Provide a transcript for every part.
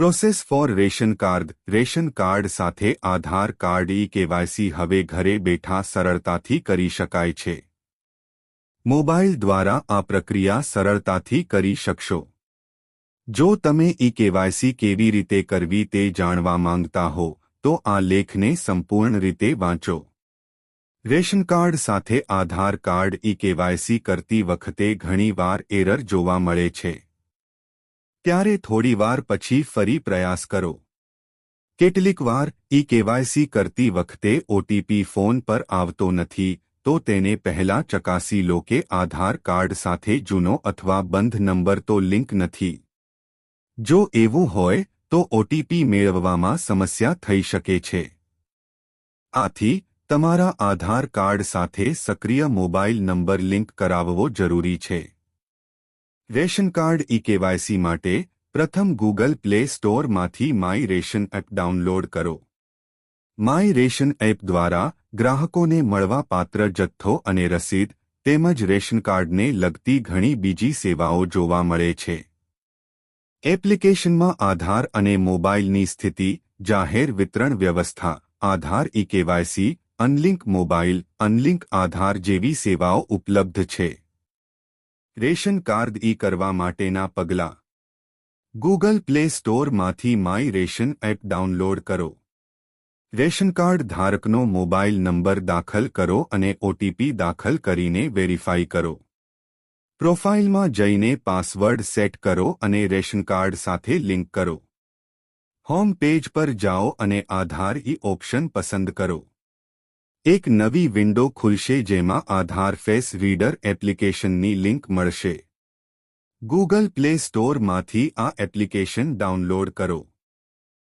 Process for ration card ration card સાથે Aadhaar card e KYC હવે ઘરે બેઠા સરળતાથી કરી શકાય છે. મોબાઈલ દ્વારા આ પ્રક્રિયા સરળતાથી કરી શકશો. જો તમે ઈ કેવાયસી કેવી રીતે કરવી તે જાણવા માંગતા હો, તો આ લેખને સંપૂર્ણ રીતે વાંચો. રેશન કાર્ડ સાથે આધાર કાર્ડ ઈ કેવાયસી કરતી વખતે ઘણીવાર એરર જોવા મળે છે. ત્યારે થોડીવાર પછી ફરી પ્રયાસ કરો. કેટલીકવાર ઈ કેવાયસી કરતી વખતે ઓટીપી ફોન પર આવતો નથી, તો તેને પહેલા ચકાસી લો કે આધાર કાર્ડ સાથે જૂનો અથવા બંધ નંબર તો લિંક નથી. જો એવું હોય, તો ઓટીપી મેળવવામાં સમસ્યા થઈ શકે છે. આથી, તમારા આધાર કાર્ડ સાથે સક્રિય મોબાઈલ નંબર લિંક કરાવવો જરૂરી છે. રેશન કાર્ડ ઈ કેવાયસી માટે પ્રથમ ગૂગલ પ્લે સ્ટોરમાંથી માય રેશન એપ ડાઉનલોડ કરો. માય રેશન એપ દ્વારા ગ્રાહકોને મળવાપાત્ર જથ્થો અને રસીદ તેમજ રેશન કાર્ડને લગતી ઘણી બીજી સેવાઓ જોવા મળે છે. એપ્લિકેશનમાં આધાર અને મોબાઈલની સ્થિતિ, જાહેર વિતરણ વ્યવસ્થા, Aadhaar e KYC unlink mobile, unlink Aadhaar જેવી સેવાઓ ઉપલબ્ધ છે. રેશન કાર્ડ ઈ કરવા માટેના પગલાં. ગૂગલ પ્લે સ્ટોરમાંથી માય રેશન એપ ડાઉનલોડ કરો. રેશન કાર્ડ ધારકનો મોબાઈલ નંબર દાખલ કરો અને ઓટીપી દાખલ કરીને વેરીફાઈ કરો. પ્રોફાઇલમાં જઈને પાસવર્ડ સેટ કરો અને રેશન કાર્ડ સાથે લિંક કરો. હોમ પેજ પર જાઓ અને આધાર ઈ ઓપ્શન પસંદ કરો. એક નવી વિન્ડો ખુલશે જેમાં આધાર ફેસ રીડર એપ્લિકેશનની લિંક મળશે. ગૂગલ પ્લે સ્ટોરમાંથી આ એપ્લિકેશન ડાઉનલોડ કરો.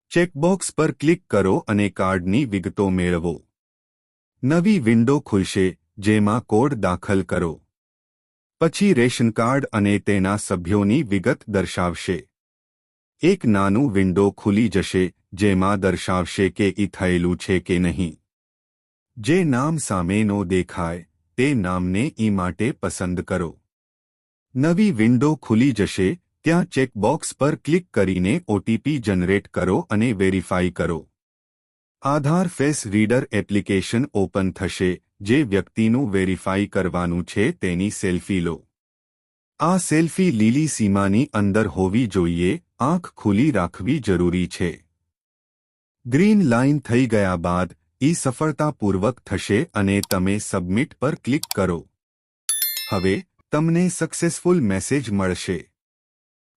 ચેકબોક્સ પર ક્લિક કરો અને કાર્ડની વિગતો મેળવો. નવી વિન્ડો ખુલશે, જેમાં કોડ દાખલ કરો. પછી રેશન કાર્ડ અને તેના સભ્યોની વિગત દર્શાવશે. એક નાનું વિન્ડો ખુલી જશે, જેમાં દર્શાવશે કે ઈ થયેલું છે કે નહીં. જે નામ સામેનો દેખાય, તે નામને ઈ માટે પસંદ કરો. નવી વિન્ડો ખુલી જશે, ત્યાં ચેકબોક્સ પર ક્લિક કરીને ઓટીપી જનરેટ કરો અને વેરીફાઈ કરો. Aadhaar face reader application open થશે, જે વ્યક્તિનું વેરીફાઈ કરવાનું છે તેની સેલ્ફી લો. આ સેલ્ફી લીલી સીમાની અંદર હોવી જોઈએ, આંખ ખુલી રાખવી જરૂરી છે. ગ્રીન લાઇન થઈ ગયા બાદ ઈ સફળતાપૂર્વક થશે અને તમે સબમિટ પર ક્લિક કરો. હવે, તમને સક્સેસફુલ મેસેજ મળશે.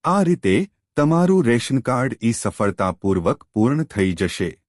આ રીતે, તમારું રેશન કાર્ડ ઈ સફળતાપૂર્વક પૂર્ણ થઈ જશે.